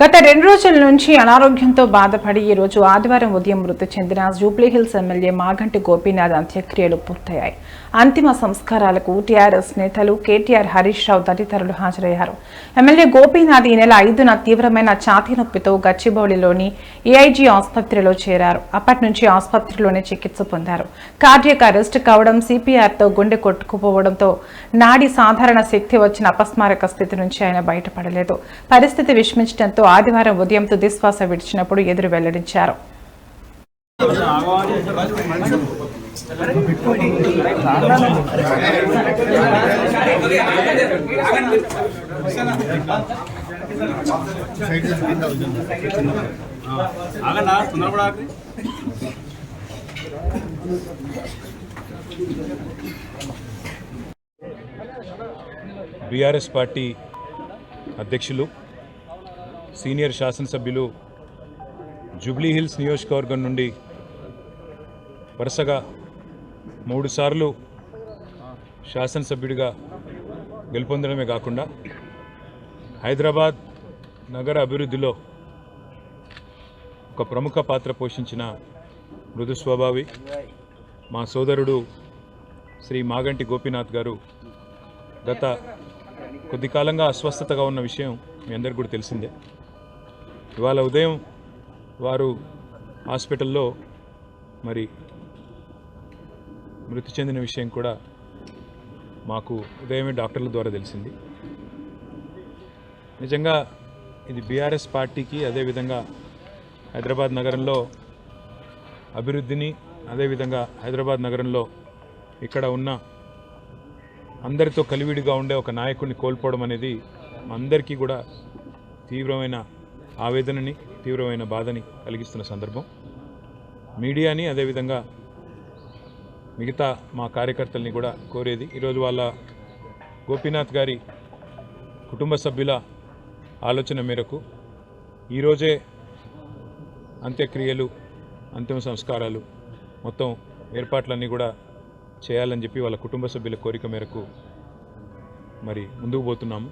గత రెండు రోజుల నుంచి అనారోగ్యంతో బాధపడి ఈ రోజు ఆదివారం ఉదయం మృతి చెందిన జూబ్లీహిల్స్ ఎమ్మెల్యే మాగంటి గోపీనాథ్ అంత్యక్రియలు పూర్తయ్యాయి. అంతిమ సంస్కారాలకు టీఆర్ఎస్ నేతలు కేటీఆర్ హరీష్ రావు తదితరులు హాజరయ్యారు. ఎమ్మెల్యే గోపీనాథ్ ఈ నెల ఐదున తీవ్రమైన ఛాతీ నొప్పితో గచ్చిబౌలిలోని ఏఐజీ ఆసుపత్రిలో చేరారు. అప్పటి నుంచి ఆసుపత్రిలోనే చికిత్స పొందారు. కార్డియక్ అరెస్ట్ కావడం సిపిఆర్తో గుండె కొట్టుకుపోవడంతో నాడి సాధారణ శక్తి వచ్చిన అపస్మారక స్థితి నుంచి ఆయన బయటపడలేదు. పరిస్థితి విషమించడంతో ఆదివారం ఉదయం తుదిశ్వాస విడిచినప్పుడు ఎదురు వెల్లడించారు. బీఆర్ఎస్ పార్టీ అధ్యక్షులు సీనియర్ శాసనసభ్యులు జూబ్లీహిల్స్ నియోజకవర్గం నుండి వరుసగా మూడుసార్లు శాసనసభ్యుడిగా గెలుపొందడమే కాకుండా హైదరాబాద్ నగర అభివృద్ధిలో ఒక ప్రముఖ పాత్ర పోషించిన మృదు స్వభావి మా సోదరుడు శ్రీ మాగంటి గోపీనాథ్ గారు గత కొద్ది కాలంగా అస్వస్థతగా ఉన్న విషయం మీ అందరికీ కూడా తెలిసిందే. ఇవాళ ఉదయం వారు హాస్పిటల్లో మరి మృతి చెందిన విషయం కూడా మాకు ఉదయమే డాక్టర్ల ద్వారా తెలిసింది. నిజంగా ఇది బీఆర్ఎస్ పార్టీకి అదేవిధంగా హైదరాబాద్ నగరంలో అభివృద్ధిని అదేవిధంగా హైదరాబాద్ నగరంలో ఇక్కడ ఉన్న అందరితో కలివిడిగా ఉండే ఒక నాయకుడిని కోల్పోవడం అనేది అందరికీ కూడా తీవ్రమైన ఆవేదనని తీవ్రమైన బాధని కలిగిస్తున్న సందర్భం. మీడియాని అదేవిధంగా మిగతా మా కార్యకర్తల్ని కూడా కోరేది. ఈరోజు వాళ్ళ గోపీనాథ్ గారి కుటుంబ సభ్యుల ఆలోచన మేరకు ఈరోజే అంత్యక్రియలు అంతిమ సంస్కారాలు మొత్తం ఏర్పాట్లన్నీ కూడా చేయాలని చెప్పి వాళ్ళ కుటుంబ సభ్యుల కోరిక మేరకు మరి ముందుకు పోతున్నాము.